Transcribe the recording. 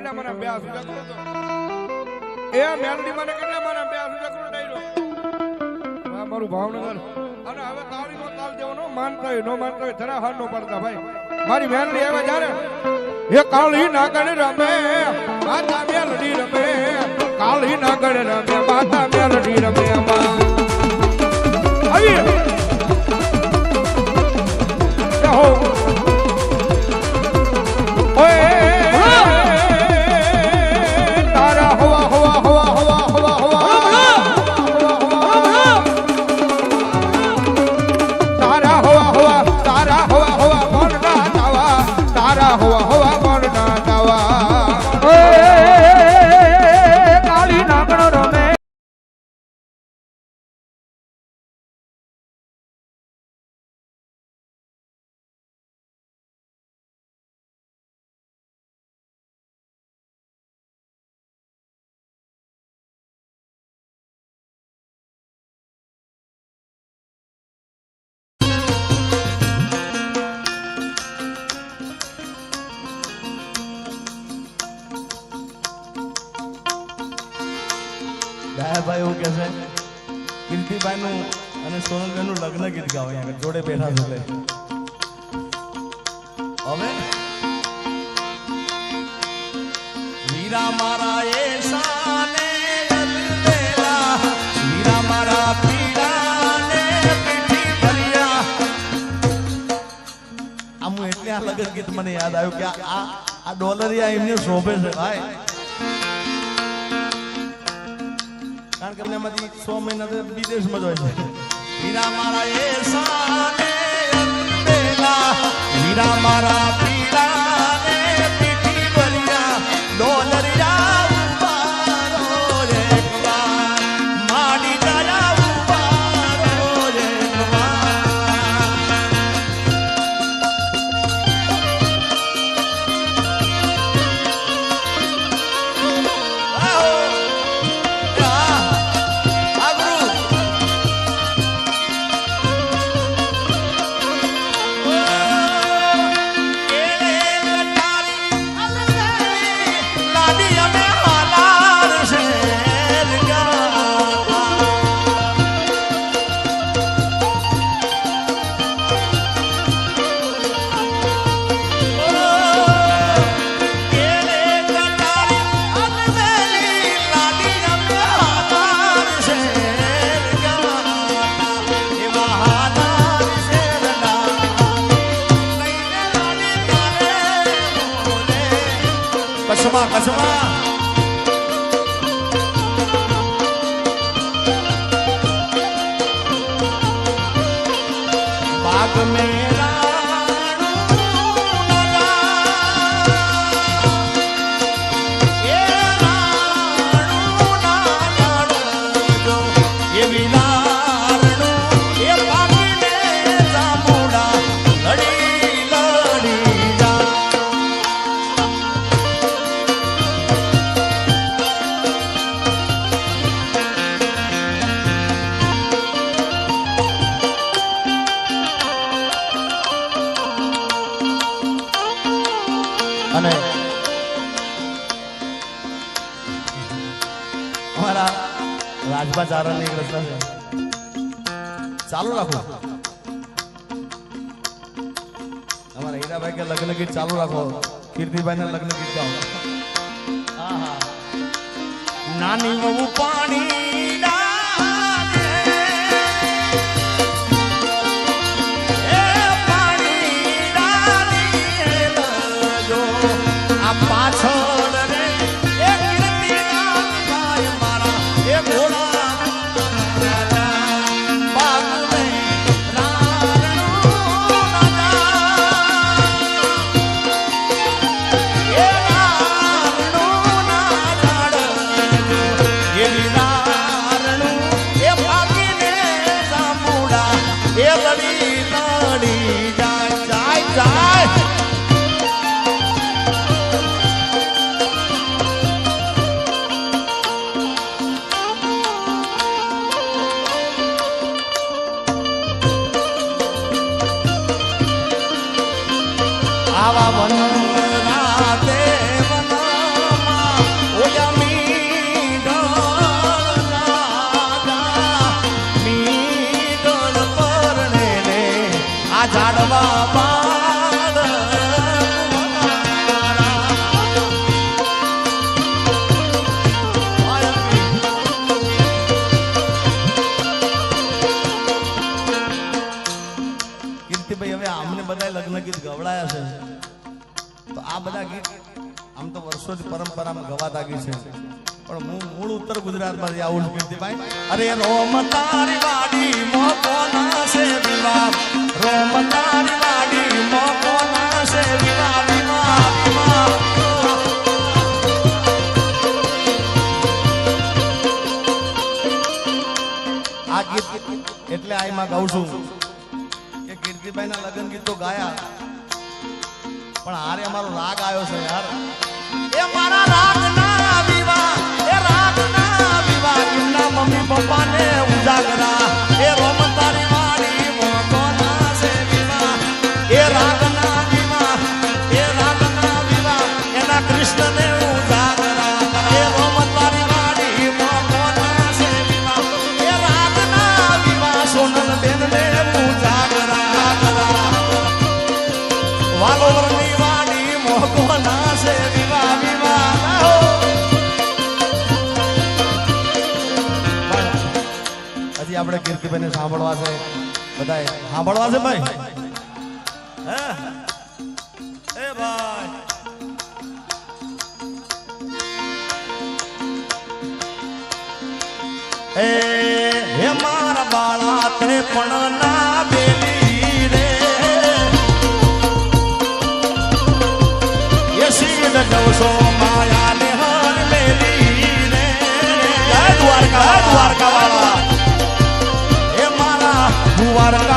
કેટલા મને બે આસુ કરો તો એ મેલડી મને કેટલા મને બે આસુ કરો ડાયરો? આ મારું ભાવનગર. અને હવે તાળી નો તાલ દેવો નો માનતા હોય નો માનતા હોય જરા હાર નો પડતા ભાઈ. મારી મેલડી આવે જ્યારે એ કાળી નાગણ રમે, માતા મેલડી રમે, કાળી નાગણ રમે, માતા મેલડી રમે આવી હો કીર્તિભાઈનું અને સોનલબેનનું લગ્ન ગીત ગાઓ અહીંયા જોડે બેઠા છો હવે? વીરા મારા એ. આમ હું એટલે આ લગ્ન ગીત મને યાદ આવ્યું કે આ- આ આ ડોલરિયા એમને શોભે છે, ભાઈ. કારણ કે એમાંથી સો મહિના વિદેશમાં જ હોય છે. વીરા મારા એ સાને for me. અમારા રાજભા ચારણની એક રચના છે. ચાલુ રાખો. અમારા હીરાભાઈ કે લગ્ન ગીત ચાલુ રાખો. કીર્તિભાઈ ને લગ્ન ગીત ગાઓ. નાની વહુ પાણી આ બધા ગીત આમ તો વર્ષોથી પરંપરામાં ગવાતા ગીત છે. પણ હું મૂળ ઉત્તર ગુજરાતમાંથી આવું કીર્તિભાઈ. અરે રોમ તારી વાડી મોકો ના છે વિવાહ રોમ તારી વાડી મોકો ના છે વિવાહ આ ગીત એટલે આ એમાં ગાઉં છું કે કીર્તિભાઈના લગ્ન ગીતો ગાયા. પણ હારે અમારો રાગ આવ્યો છે યાર. એ મારા રાગ ના વિવાહ, એ રાગના વિવાહ. એમના મમ્મી પપ્પાને આપણે સાંભળવા છે. બધા સાંભળવા છે ભાઈ? હે? એ ભાઈ. એ મારા બાળા, તે પણ ના બેલી રે. યશીદ નવસો માયા ને હર મેલી રે. દ્વારકા દ્વારકા વાળા એ મારા દ્વારકા